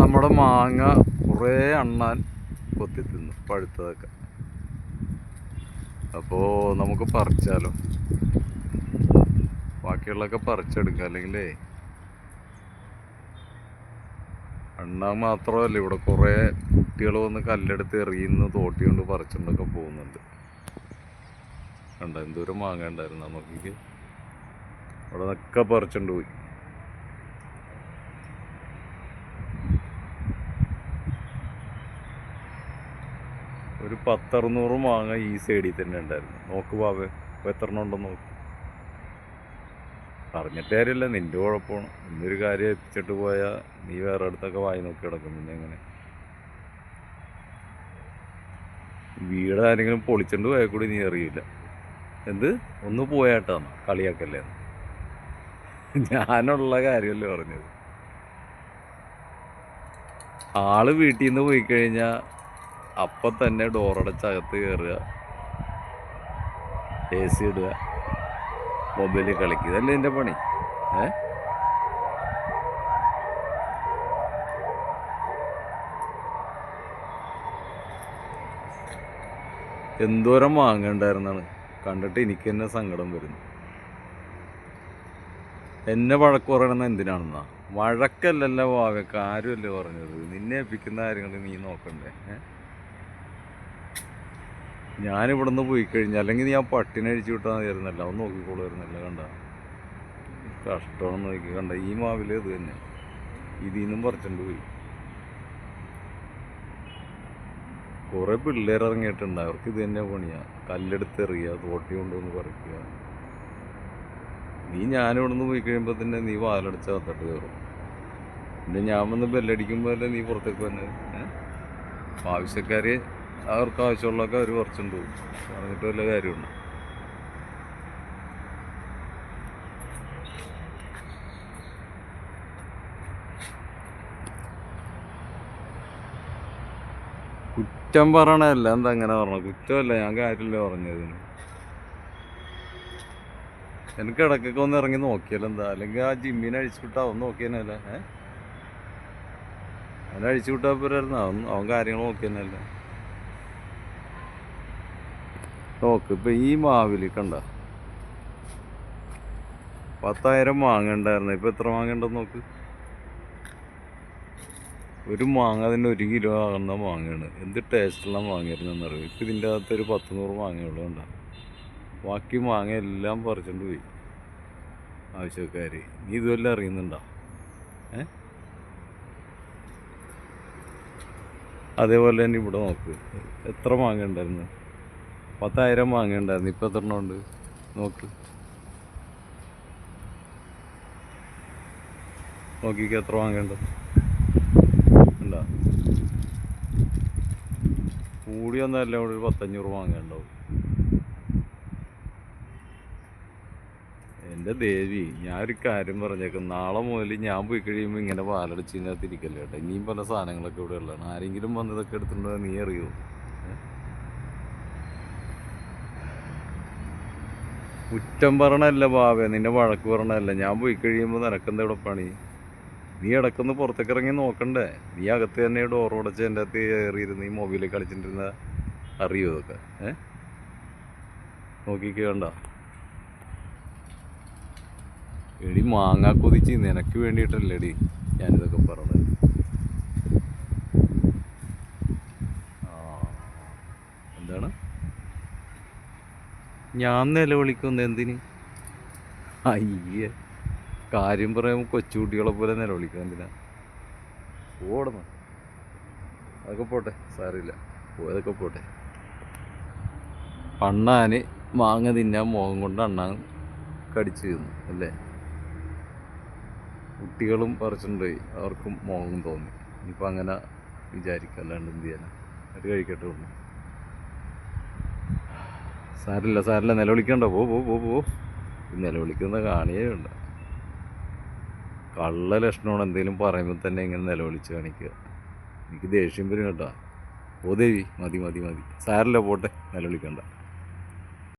നമ്മുടെ മാങ്ങ കുറേ അണ്ണാൻ കൊത്തി തിന്നു പഴുത്തതൊക്കെ. അപ്പോൾ നമുക്ക് പറിച്ചാലോ? ബാക്കിയുള്ളതൊക്കെ പറിച്ചെടുക്കുക അല്ലെങ്കിലേ അണ്ണാൻ മാത്രമല്ല ഇവിടെ കുറേ കുട്ടികൾ വന്ന് കല്ലെടുത്ത് എറിയുന്നു തോട്ടി കൊണ്ട് പറിച്ചുകൊണ്ടൊക്കെ പോകുന്നുണ്ട്. കണ്ട എന്തോരം മാങ്ങ ഉണ്ടായിരുന്നു നമുക്ക് അവിടെ നിന്നൊക്കെ പറിച്ചുകൊണ്ട് പോയി. ഒരു പത്തറുന്നൂറ് മാങ്ങ ഈ സൈഡിൽ തന്നെ ഉണ്ടായിരുന്നു. നോക്ക് ബാബ് ഇപ്പോൾ എത്ര ഉണ്ടെന്ന് നോക്ക്. പറഞ്ഞിട്ട് കാര്യമില്ല നിന്റെ കുഴപ്പമാണ്. ഇന്നൊരു കാര്യം എത്തിച്ചിട്ട് പോയാൽ നീ വേറെ അടുത്തൊക്കെ വായി നോക്കി കിടക്കും പിന്നെ എങ്ങനെ. വീട് ആരെങ്കിലും പൊളിച്ചിട്ട് പോയാൽ കൂടി നീ അറിയില്ല എന്ത്? ഒന്ന് പോയാട്ടാന്ന് കളിയാക്കല്ലേ ഞാനുള്ള കാര്യമല്ലേ പറഞ്ഞത്. ആൾ വീട്ടിൽ നിന്ന് പോയി കഴിഞ്ഞാൽ അപ്പം തന്നെ ഡോറടച്ച് അകത്ത് കയറുക എ സി ഇടുക. മൊബൈലിൽ കളിക്കുക. ഇതല്ലേ എന്റെ പണി? ഏ? എന്തോരം വാങ്ങണ്ടായിരുന്നാണ്. കണ്ടിട്ട് എനിക്ക് തന്നെ സങ്കടം വരുന്നു. എന്നെ വഴക്ക് പറയണമെന്ന് എന്തിനാണെന്നാ? വഴക്കല്ലല്ലോ വാവ കാര്യമല്ലേ പറഞ്ഞത്? നിന്നെ ഏൽപ്പിക്കുന്ന കാര്യങ്ങൾ നീ നോക്കണ്ടേ? ഏ? ഞാനിവിടെ നിന്ന് പോയി കഴിഞ്ഞാൽ അല്ലെങ്കിൽ ഞാൻ പട്ടിനെ അഴിച്ചു വിട്ടാൽ മതിയായിരുന്നല്ലോ അവൻ നോക്കിക്കോളുമായിരുന്നില്ല കണ്ട. കഷ്ടമാണെന്ന് നോക്കി കണ്ട. ഈ മാവിൽ ഇത് തന്നെ. ഇതിൽ നിന്നും പറിച്ചുകൊണ്ട് പോയി. കുറേ പിള്ളേർ ഇറങ്ങിയിട്ടുണ്ട്. അവർക്ക് ഇത് തന്നെ പണിയാ. കല്ലെടുത്ത് എറിയുക തോട്ടി കൊണ്ടുവന്ന് പറിക്കുക നീ ഞാനിവിടെ നിന്ന് പോയി കഴിയുമ്പോൾ തന്നെ നീ വാലടിച്ച് കത്തട്ട് കയറും. പിന്നെ ഞാൻ വന്ന് ബെല്ലടിക്കുമ്പോൾ അല്ലേ നീ പുറത്തേക്ക് വന്നത് ആവശ്യക്കാര് അവർക്ക് ആവശ്യമുള്ളതൊക്കെ അവർ കുറച്ചുണ്ട് പറഞ്ഞിട്ട് വല്ല കാര്യമുണ്ട്? കുറ്റം പറയണല്ല എന്താ അങ്ങനെ പറഞ്ഞു കുറ്റമല്ല ഞാൻ കാര്യമില്ല പറഞ്ഞത്. എനിക്ക് ഇടയ്ക്കൊക്കെ ഒന്ന് ഇറങ്ങി നോക്കിയാലോ എന്താ? അല്ലെങ്കിൽ ആ ജിമ്മിനെ അഴിച്ചു വിട്ടാ ഒന്ന് നോക്കിയനല്ല ഏ? അവനെ അഴിച്ചു വിട്ടാൽ പോരായിരുന്നു അവൻ അവൻ കാര്യങ്ങൾ നോക്കിയനല്ല നോക്ക് ഇപ്പം ഈ മാവിൽ കണ്ട? പത്തായിരം മാങ്ങ ഉണ്ടായിരുന്നു. ഇപ്പൊ എത്ര മാങ്ങ നോക്ക്. ഒരു മാങ്ങ തന്നെ ഒരു കിലോ ആകുന്ന മാങ്ങയാണ്. എന്ത് ടേസ്റ്റുള്ള മാങ്ങയായിരുന്നു എന്നറിയും ഇപ്പം ഇതിന്റെ അകത്ത് ഒരു പത്ത് നൂറ് മാങ്ങയുള്ളൂ ഉണ്ടാകും ബാക്കി മാങ്ങ എല്ലാം പറിച്ചുകൊണ്ട് പോയി. ആവശ്യക്കാർ നീ ഇതുമെല്ലാം അറിയുന്നുണ്ടോ? ഏ? അതേപോലെ തന്നെ ഇവിടെ നോക്ക്. എത്ര മാങ്ങ ഉണ്ടായിരുന്നു? പത്തായിരം വാങ്ങണ്ടായിരുന്നു. ഇപ്പം എത്ര ഉണ്ട്? നോക്ക്. നോക്കിക്ക് എത്ര വാങ്ങേണ്ടത്. ഉണ്ട് കൂടി ഒന്നല്ല ഇവിടെ ഒരു പത്തഞ്ഞൂറ് വാങ്ങേണ്ടാവും എന്റെ ദേവി ഒരു കാര്യം പറഞ്ഞേക്കും. നാളെ മുതൽ ഞാൻ പോയി കഴിയുമ്പോൾ ഇങ്ങനെ പാലടിച്ച് ഇതിനകത്ത് ഇരിക്കല്ലേ കേട്ടോ. ഇനിയും പല സാധനങ്ങളൊക്കെ ഇവിടെ ഉള്ളതാണ്. ആരെങ്കിലും വന്നതൊക്കെ എടുത്തിട്ടുണ്ടോ നീ അറിയോ ഏ? കുറ്റം പറഞ്ഞല്ല ബാബേ നിന്നെ വഴക്ക് പറഞ്ഞല്ല ഞാൻ പോയി കഴിയുമ്പോൾ നിനക്കെന്താ ഇവിടെ പണി? നീ ഇടക്കൊന്ന് പുറത്തേക്ക് ഇറങ്ങി നോക്കണ്ടേ? നീ അകത്ത് തന്നെ ഡോർ ഉടച്ച് എന്റെ അകത്ത് കയറിയിരുന്ന് ഈ മൊബൈലിൽ കളിച്ചിട്ടിരുന്ന അറിയോ ഇതൊക്കെ? ഏ? നോക്കിക്കേണ്ട എടി മാങ്ങാ കൊതിച്ച് നിനക്ക് വേണ്ടിയിട്ടല്ലേടി ഞാനിതൊക്കെ പറഞ്ഞത്. എന്താണ്? ഞാൻ നിലവിളിക്കുന്നത് എന്തിന്? അയ്യേ കാര്യം പറയുമ്പോൾ കൊച്ചുകുട്ടികളെ പോലെ നിലവിളിക്കുക എന്തിനാ? ഓടണം അതൊക്കെ പോട്ടെ സാറില്ല പോയതൊക്കെ പോട്ടെ. അണ്ണാന് മാങ്ങ തിന്നാൻ മോഹം കൊണ്ട് അണ്ണാൻ കടിച്ചു തിന്നു അല്ലേ? കുട്ടികളും പറിച്ചിട്ടുണ്ടായി അവർക്കും മോഹം തോന്നി. ഇനിയിപ്പോൾ അങ്ങനെ വിചാരിക്കുക അല്ലാണ്ട് എന്ത് ചെയ്യാനാ? അത് കഴിക്കട്ടെ ഒന്ന് സാരില്ല സാരില്ല നിലവിളിക്കണ്ട. പോ പോ പോ പോ. നിലവിളിക്കുന്ന കാണിയേ ഉണ്ട് കള്ള ലക്ഷണമാണ് എന്തെങ്കിലും പറയുമ്പോൾ തന്നെ ഇങ്ങനെ നിലവിളിച്ച് കാണിക്കുക. എനിക്ക് ദേഷ്യം വരും കേട്ടോ. ഓ ദേവി. മതി മതി മതി. സാരില്ല പോട്ടെ. നിലവിളിക്കണ്ട.